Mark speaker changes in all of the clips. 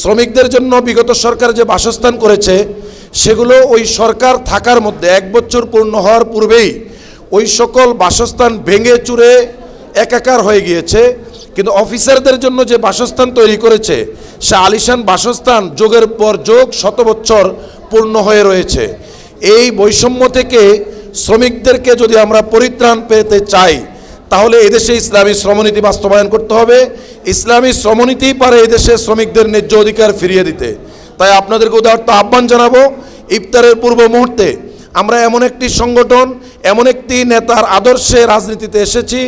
Speaker 1: শ্রমিকদের জন্য বিগত সরকার যে বাসস্থান করেছে, সেগুলো ওই সরকার থাকার মধ্যে এক বছর পূর্ণ হওয়ার পূর্বেই ওই সকল বাসস্থান ভেঙে চুরে একাকার হয়ে গিয়েছে। কিন্তু অফিসারদের জন্য যে বাসস্থান তৈরি করেছে, সে আলিশান বাসস্থান যোগের পর যোগ শত বছর পূর্ণ হয়ে রয়েছে। এই বৈষম্য থেকে শ্রমিকদেরকে যদি আমরা পরিত্রাণ পেতে চাই, তাহলে এদেশে ইসলামী শ্রমনীতি বাস্তবায়ন করতে হবে। ইসলামী শ্রমনীতিই পারে এদেশে শ্রমিকদের ন্যায্য অধিকার ফিরিয়ে দিতে। তাই আপনাদেরকে উদাহরণ আহ্বান জানাব, ইফতারের পূর্ব মুহূর্তে আমরা এমন একটি সংগঠন, এমন একটি নেতার আদর্শে রাজনীতিতে এসেছি,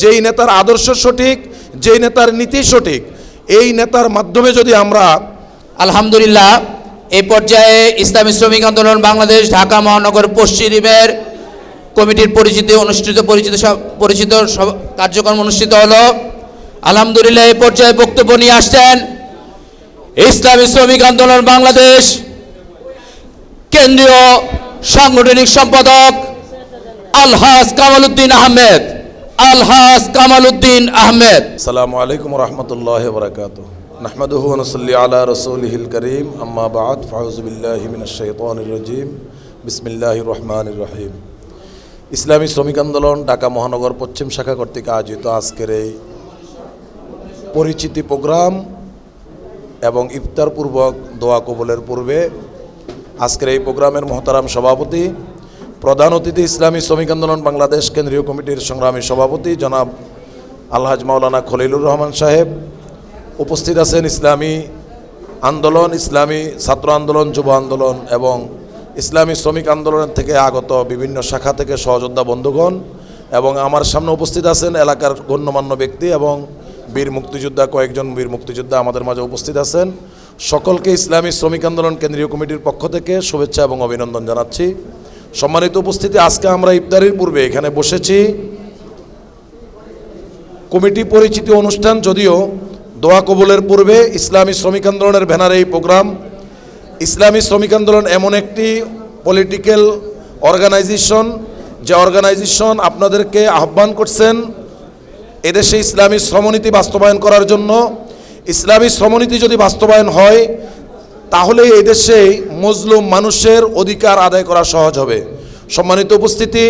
Speaker 1: যেই নেতার আদর্শ সঠিক, যেই নেতার নীতি সঠিক, এই নেতার মাধ্যমে যদি আমরা
Speaker 2: আলহামদুলিল্লাহ, এই পর্যায়ে ইসলামী শ্রমিক আন্দোলন বাংলাদেশ, ঢাকা মহানগর পশ্চিমের কমিটির পরিচিতি, অনুষ্ঠিত পরিচিত পরিচিত সব কার্যক্রম অনুষ্ঠিত হলো। আলহামদুলিল্লাহ এই পর্যায়ে বক্তব্য নিয়ে আসছেন ইসলামী শ্রমিক আন্দোলন বাংলাদেশ, কেন্দ্রীয় সাংগঠনিক সম্পাদক আলহাস কামাল উদ্দিন আহমেদ আলহাস কামাল উদ্দিন আহমেদ।
Speaker 1: আসসালামু আলাইকুম রহমতুল্লাহ বরকাত নাহমাদুহু নসল্লি আলা রসুলহিল করিম। আম্মা বাদ ফাউজুবিল্লাহি মিনাশ শাইতানির রাজিম। বিসমিল্লাহির রহমানির রহিম। ইসলামী শ্রমিক আন্দোলন ঢাকা মহানগর পশ্চিম শাখা কর্তৃক আয়োজিত আজকের এই পরিচিতি প্রোগ্রাম এবং ইফতার পূর্বক দোয়া কবলের পূর্বে আজকের এই প্রোগ্রামের মহতারাম সভাপতি, প্রধান অতিথি ইসলামী শ্রমিক আন্দোলন বাংলাদেশ কেন্দ্রীয় কমিটির সংগ্রামী সভাপতি জনাব আলহাজ মাওলানা খলিলুর রহমান সাহেব, উপস্থিত আছেন ইসলামী আন্দোলন, ইসলামী ছাত্র আন্দোলন, যুব আন্দোলন এবং ইসলামী শ্রমিক আন্দোলনের থেকে আগত বিভিন্ন শাখা থেকে সহযোদ্ধা বন্ধুগণ এবং আমার সামনে উপস্থিত আছেন এলাকার গণ্যমান্য ব্যক্তি এবং বীর মুক্তিযোদ্ধা, কয়েকজন বীর মুক্তিযোদ্ধা আমাদের মাঝে উপস্থিত আছেন। সকলকে ইসলামী শ্রমিক আন্দোলন কেন্দ্রীয় কমিটির পক্ষ থেকে শুভেচ্ছা এবং অভিনন্দন জানাচ্ছি। সম্মানিত উপস্থিতি, আজকে আমরা ইফতারির পূর্বে এখানে বসেছি। কমিটি পরিচিতি অনুষ্ঠান যদিও দোয়া কবুলের পূর্বে ইসলামী শ্রমিক আন্দোলনের ব্যানারে এই প্রোগ্রাম। ইসলামী শ্রমিক আন্দোলন এমন একটি পলিটিক্যাল অর্গানাইজেশন যে অর্গানাইজেশন আপনাদেরকে আহ্বান করছেন এদেশে ইসলামী শ্রমনীতি বাস্তবায়ন করার জন্য, ইসলামী শ্রমনীতি যদি বাস্তবায়ন হয়, তাহলে এই দেশে মজলুম মানুষের অধিকার আদায় করা সহজ হবে। সম্মানিত উপস্থিতি,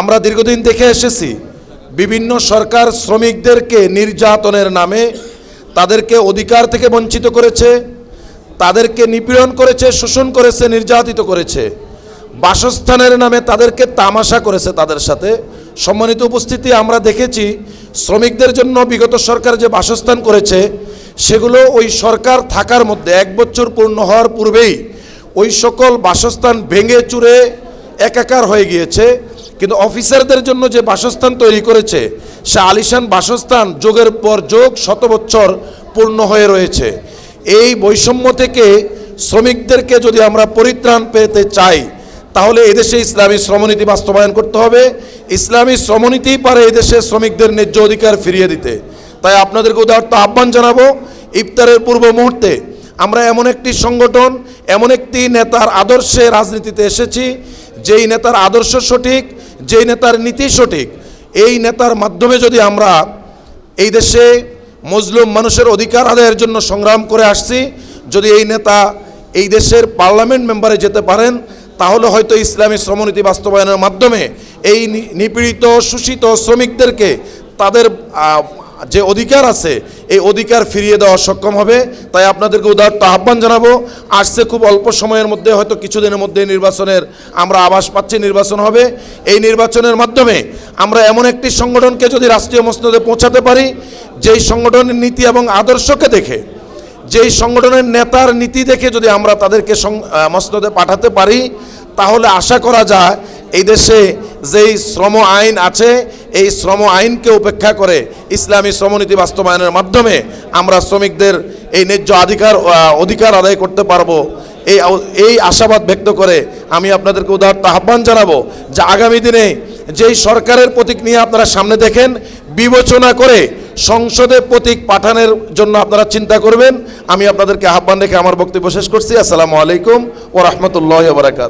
Speaker 1: আমরা দীর্ঘদিন দেখে এসেছি, বিভিন্ন সরকার শ্রমিকদেরকে নির্যাতনের নামে তাদেরকে অধিকার থেকে বঞ্চিত করেছে, তাদেরকে নিপীড়ন করেছে, শোষণ করেছে, নির্যাতিত করেছে। বাসস্থানের নামে তাদেরকে তামাশা করেছে তাদের সাথে। সম্মানিত উপস্থিতি, আমরা দেখেছি শ্রমিকদের জন্য বিগত সরকার যে বাসস্থান করেছে, সেগুলো ওই সরকার থাকার মধ্যে এক বছর পূর্ণ হওয়ার পূর্বেই ওই সকল বাসস্থান ভেঙে চুরে একাকার হয়ে গিয়েছে। কিন্তু অফিসারদের জন্য যে বাসস্থান তৈরি করেছে, সে আলিশান বাসস্থান যোগের পর যোগ শত বছর পূর্ণ হয়ে রয়েছে। এই বৈষম্য থেকে শ্রমিকদেরকে যদি আমরা পরিত্রাণ পেতে চাই তাহলে এদেশে ইসলামী শ্রমনীতি বাস্তবায়ন করতে হবে। ইসলামী শ্রমনীতিই পারে এদেশে শ্রমিকদের ন্যায্য অধিকার ফিরিয়ে দিতে। তাই আপনাদেরকে উদাহরণ আহ্বান জানাব, ইফতারের পূর্ব মুহূর্তে আমরা এমন একটি সংগঠন, এমন একটি নেতার আদর্শে রাজনীতিতে এসেছি, যেই নেতার আদর্শ সঠিক, যেই নেতার নীতি সঠিক। এই নেতার মাধ্যমে যদি আমরা এই দেশে মজলুম মানুষের অধিকার আদায়ের জন্য সংগ্রাম করে আসছি, যদি এই নেতা এই দেশের পার্লামেন্ট মেম্বারে যেতে পারেন তাহলে হয়তো ইসলামী শ্রমনীতি বাস্তবায়নের মাধ্যমে এই নিপীড়িত, শোষিত শ্রমিকদেরকে তাদের যে অধিকার আছে, এই অধিকার ফিরিয়ে দেওয়া সক্ষম হবে। তাই আপনাদেরকে উদাহরণ আহ্বান জানাব। আসছে খুব অল্প সময়ের মধ্যে, হয়তো কিছুদিনের মধ্যে নির্বাচনের আমরা আভাস পাচ্ছি, নির্বাচন হবে। এই নির্বাচনের মাধ্যমে আমরা এমন একটি সংগঠনকে যদি রাষ্ট্রীয় মসনদে পৌঁছাতে পারি, যেই সংগঠনের নীতি এবং আদর্শকে দেখে যেই সংগঠনের নেতার নীতি দেখে যদি আমরা তাদেরকে মসনদে পাঠাতে পারি, তাহলে আশা করা যায় এই দেশে যেই শ্রম আইন আছে, এই শ্রম আইনকে উপেক্ষা করে ইসলামী শ্রমনীতি বাস্তবায়নের মাধ্যমে আমরা শ্রমিকদের এই ন্যায্য অধিকার অধিকার আদায় করতে পারব। এই এই আশাবাদ ব্যক্ত করে আমি আপনাদেরকে উদাহরণ আহ্বান জানাব যে আগামী দিনে যেই সরকারের প্রতীক নিয়ে আপনারা সামনে দেখেন, বিবেচনা করে সংসদে প্রতীক পাঠানোর জন্য আপনারা চিন্তা করবেন। আমি আপনাদেরকে আহ্বান রেখে আমার বক্তব্য শেষ করছি। আসসালামু আলাইকুম ও রহমতুল্লাহ বারাকাত